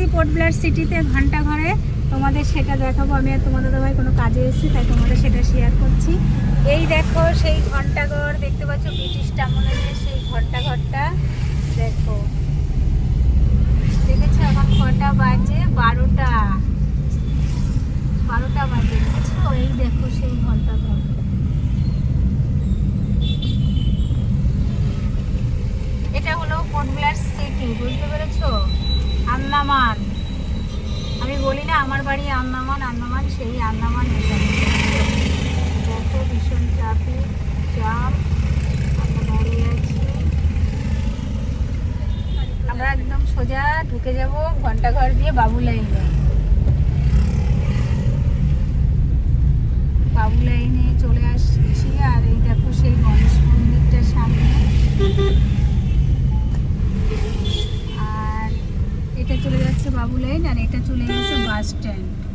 এসেছি port Blair সিটিতে ঘণ্টা ঘরে। তোমাদের সেটা দেখাবো। আমি আর তোমাদের ভাই কোনো কাজে এসেছি, তাই তোমাদের সেটা শেয়ার করছি। এই দেখো, সেই ঘন্টাঘর, দেখতে পাচ্ছ ব্রিটিশ আমলের সেই ঘন্টাঘরটা। দেখো। দেখেছ এখন কটা বাজে? বারোটা। বারোটা বাজে দেখেছ এই দেখো সেই ঘন্টাঘর। এটা হলো কোটবিলার সিটি বুঝতে পেরেছ? আন্দামান। আমি বলি না, আমার বাড়ি আন্দামান আন্দামান সেই আন্দামান এখানে দেখো ভীষণ চাপে, চাপ, আমরা দাঁড়িয়ে আছি। আমরা একদম সোজা ঢুকে যাব ঘন্টাঘর দিয়ে বাবু লাইনে বাবু লাইনে চলে আসছি আর এই দেখো সেই গণেশ মন্দিরটার সামনে আর এটা চলে যাচ্ছে বাবু লাইন আর এটা চলে গেছে বাস স্ট্যান্ড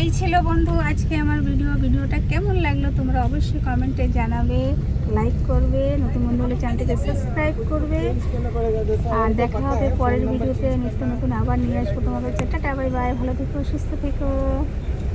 এই ছিল বন্ধু আজকে আমার ভিডিও। ভিডিওটা কেমন লাগল তোমরা অবশ্যই কমেন্টে জানাবে লাইক করবে, নতুন বন্ধু হলে চ্যানেলটিকে সাবস্ক্রাইব করবে। আর দেখা হবে পরের ভিডিওতে, নিত্য নতুন আবার নিয়ে আসব তোমাদের টাটা বাই বাই ভালো থেকো, সুস্থ থেকো।